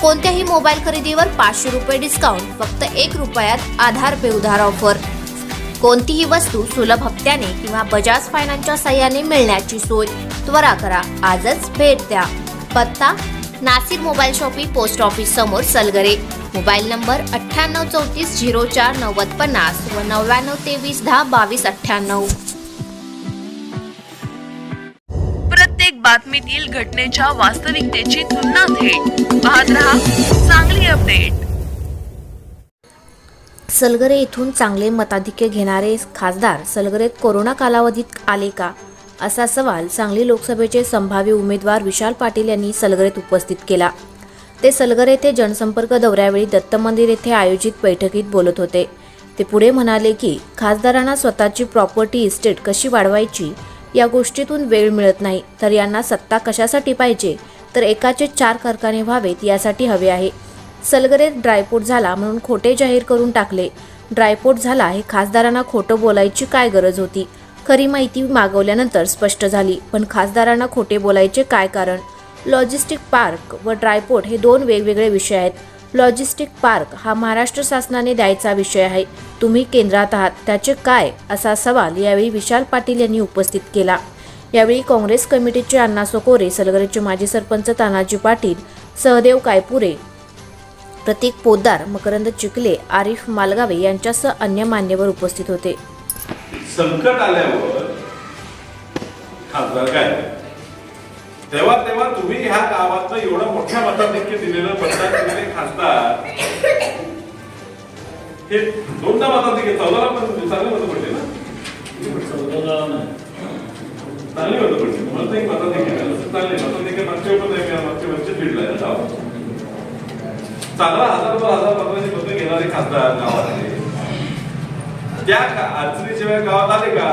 कोणत्याही मोबाईल खरेदीवर पाचशे रुपये डिस्काउंट फक्त एक रुपयात आधार पे उधार ऑफर कोणतीही वस्तू सुलभ हप्त्याने किंवा बजाज फायनान्सच्या सहाय्याने मिळण्याची सोय त्वरा करा. आजच भेट द्या. पत्ता Nashik mobile shoppe post office समोर सलगरे. मोबाईल नंबर अठ्ठ्याण्णव चौतीस झिरो चार नव्वद पन्नास व नव्याण्णव तेवीस दहा बावीस अठ्ठ्याण्णव. बातमीतील घटनेच्या वास्तविकतेची तुलना थेट. पाहत रहा चांगली अपडेट. सलगरे येथून चांगले मताधिक्य घेणारे खासदार सलगरेत कोरोना कालावधीत आले का? असा सवाल सांगली लोकसभेचे संभाव्य उमेदवार विशाल पाटील यांनी सलगरेत उपस्थित केला. ते सलगर येथे जनसंपर्क दौऱ्यावेळी दत्त मंदिर येथे आयोजित बैठकीत बोलत होते. ते पुढे म्हणाले की खासदारांना स्वतःची प्रॉपर्टी इस्टेट कशी वाढवायची? या गोष्टीतून वेळ मिळत नाही. तर यांना सत्ता कशासाठी पाहिजे? तर एकाचे चार कारखाने व्हावेत यासाठी हवे आहे. सलगरेत ड्रायपोर्ट झाला म्हणून खोटे जाहीर करून टाकले. ड्रायपोर्ट झाला हे खासदारांना खोटं बोलायची काय गरज होती? खरी माहिती मागवल्यानंतर स्पष्ट झाली पण खासदारांना खोटे बोलायचे काय कारण? लॉजिस्टिक पार्क व ड्रायपोर्ट हे दोन वेगवेगळे विषय आहेत. लॉजिस्टिक पार्क हा महाराष्ट्र शासनाने द्यायचा विषय आहे. तुम्ही केंद्रात आहात त्याचे काय? असा सवाल यावेळी विशाल पाटील यांनी उपस्थित केला. यावेळी काँग्रेस कमिटीचे अण्णा सोकोरे सलगरेचे माजी सरपंच तानाजी पाटील सहदेव कायपुरे प्रतीक पोद्दार मकरंद चिखले आरिफ मालगावे यांच्यासह अन्य मान्यवर उपस्थित होते. संकट आल्यावर खासदार काय? तेव्हा तेव्हा तुम्ही ह्या गावातलं एवढं मोठ्या मताधिक्य दिलेलं मतदान दिलेले खासदार हे दोनदा मताधिक्य चौदाला पण चांगले मत पडले ना? चांगली मत पडली. मला तर एक मताधिक्य मिळालं. चांगले मताधिक्य मागच्या पण नाही मागच्या वर्षी फिरलाय ना गाव. चांगला हजार दोन हजार पंधराशे मतं घेणारे खासदार गावातले. त्या का- अडचणीशिवाय गावात आले का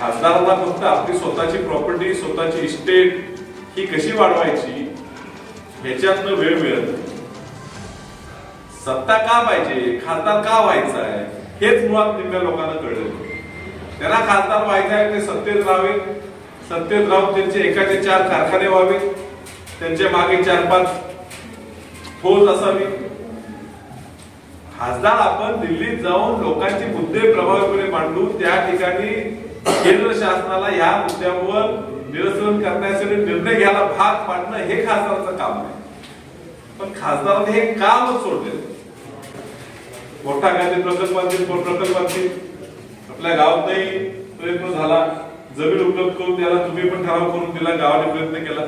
खासदारांना फक्त आपली स्वतःची प्रॉपर्टी स्वतःची इस्टेट ही कशी वाढवायची ह्याच्यातनं वेळ मिळत नाही. सत्ता का पाहिजे खासदार का व्हायचा आहे हेच मुळात निम्म्या लोकांना कळलं त्यांना खासदार व्हायचं आहे ते सत्तेत राहावे. सत्तेत राहून त्यांचे एकाचे चार कारखाने व्हावे. त्यांच्या मागे चार पाच फौज असावी. खासदार आपण दिल्लीत जाऊन लोकांची मुद्दे प्रभावीपणे मांडू त्या ठिकाणी केंद्र शासनाला या मुद्द्यावर निरसन करण्यासाठी निर्णय घ्यायला भाग पाडणं हे खासदाराचं काम आहे. पण खासदाराने हे काम सोडले? मोठा गांधी प्रकल्पांची प्रकल्पांची आपल्या गावातही प्रयत्न झाला. जमीन उपलब्ध करून त्याला तुम्ही पण ठराव करून दिला गावाने प्रयत्न केला.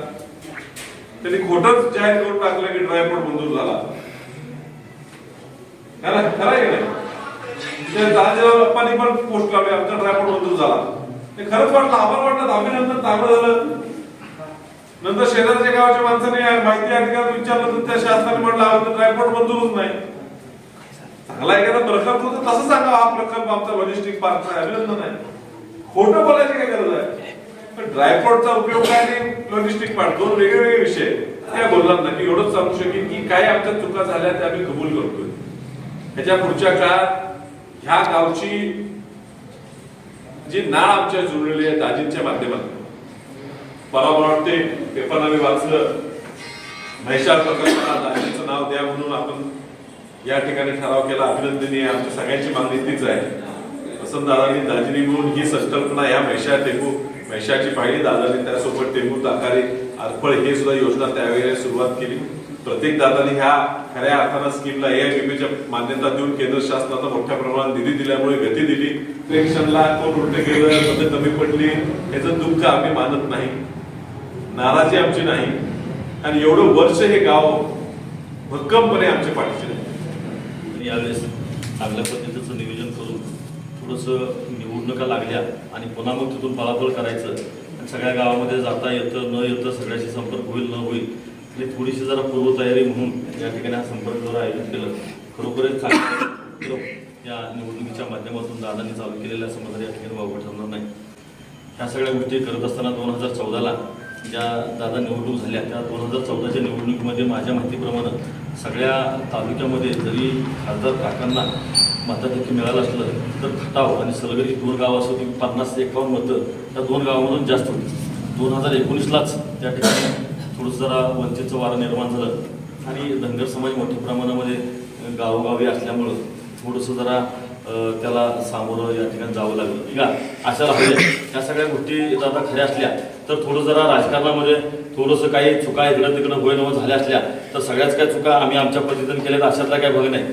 त्यांनी खोटच जाहीर करून टाकलं की ड्रायपोर्ट मंजूर झाला. खरं खरं आहे त्या पण पोस्ट लावली आमचा ड्रायपोर्ट मंजूर झाला. ते खरंच वाटलं आपण वाटलं अभिनंदन चांगलं झालं. नंतर शेजारच्या गावाच्या माणसाने माहिती अधिकार विचारलं तर त्या शासनाने म्हटलं आमचं ड्रायपोर्ट मंजूरच नाही. चांगला एखादा प्रकल्प होता तसं सांगा हा प्रकल्प आमचा लॉजिस्टिक पार्कचा आहे अभिनंदन आहे. खोटं बोलायची काय गरज आहे? पण ड्रायपोर्टचा उपयोग काय नाही लॉजिस्टिक पार्क दोन वेगवेगळे विषय त्या बोलणार ना की एवढंच सांगू शकेन की काय आमच्या चुका झाल्या त्या आम्ही कबूल करतोय. ह्याच्या पुढच्या काळात ह्या गावची जी नाळ आमच्या जुळलेली आहे दाजींच्या माध्यमातून. मला वाटते पेपरला मी वाचलं. म्हैसाळ प्रकल्पाला दाजींचं नाव द्या म्हणून आपण या ठिकाणी ठराव केला. अभिनंदनीय. आमची आमच्या सगळ्यांची मागणी तीच आहे. वसंत दादांनी दाजिनी म्हणून ही संकल्पना या म्हैशा टेंबू म्हैशाची पाहिली दादांनी त्यासोबत टेंबू ताकारी आरफळ हे सुद्धा योजना त्यावेळेला सुरुवात केली. प्रत्येक दादांनी ह्या खऱ्या अर्थानं स्कीमला एआयबीपीच्या मान्यता देऊन केंद्र शासनाचा मोठ्या प्रमाणात निधी दिल्यामुळे गती दिली. प्रेक्षणला कोण उलट गेलं पद्धत कमी पडली याचं दुःख आम्ही मानत नाही. नाराजी आमची नाही. आणि एवढं वर्ष हे गाव भक्कमपणे आमच्या पाठीचे नाही यावेळेस चांगल्या पद्धतीचं नियोजन करून थोडंसं निवडणुका लागल्या आणि पुन्हा मग तिथून पळापळ करायचं. आणि सगळ्या गावामध्ये जाता येतं न येतं सगळ्याशी संपर्क होईल न होईल आणि थोडीशी जरा पूर्वतयारी म्हणून या ठिकाणी हा संपर्क जरा आयोजित केलं. खरोखरच चांगलं या निवडणुकीच्या माध्यमातून दादांनी चालू केलेल्या समजा या ठिकाणी वावगं ठरणार नाही. ह्या सगळ्या गोष्टी करत असताना दोन हजार चौदाला ज्या दादा निवडणूक झाल्या त्या दोन हजार चौदाच्या निवडणुकीमध्ये माझ्या माहितीप्रमाणे सगळ्या तालुक्यामध्ये जरी खासदार काकांना मताधिक्य मिळालं असलं तर खटाव आणि सलगरी दोन गाव असं ती पन्नास ते एकावन्न मतं त्या दोन गावामधून जास्त होती. दोन हजार एकोणीसलाच त्या ठिकाणी थोडंसं जरा वंचितचं वारं निर्माण झालं. आणि धनगर समाज मोठ्या प्रमाणामध्ये गावोगावी असल्यामुळं थोडंसं जरा त्याला सामोरं या ठिकाणी जावं लागलं. ठीक आहे? अशाला हवे ह्या सगळ्या गोष्टी दादा खऱ्या असल्या तर थोडं जरा राजकारणामध्ये थोडंसं काही चुका इकडं तिकडं होईन झाल्या असल्या तर सगळ्याच काही चुका आम्ही आमच्या पद्धतीनं केल्या तर अशातला काही भाग नाही.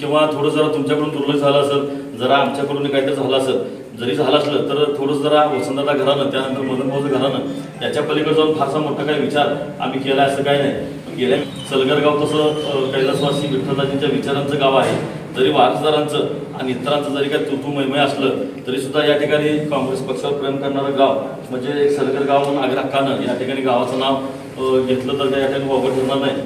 किंवा थोडं जरा तुमच्याकडून दुर्लक्ष झालं असेल जरा आमच्याकडून काहीतरी झालं असेल जरी झालं असलं तर थोडंसं जरा वसंतदादा घरानं त्यानंतर मदन भाऊचं घरानं याच्या पलीकडे जाऊन फारसा मोठा काही विचार आम्ही केला असं काही नाही. गेल्या सलगर गाव तसं कैलासवासी विठ्ठलदाजींच्या विचारांचं गाव आहे. जरी वारसदारांचं आणि इतरांचं जरी काही तुतुमयमय असलं तरी सुद्धा या ठिकाणी काँग्रेस पक्षावर प्रेम करणारं गाव म्हणजे एक सलगर गाव म्हणून आग्राकानं या ठिकाणी गावाचं नाव घेतलं तर त्या ठिकाणी वापर ठरणार नाही.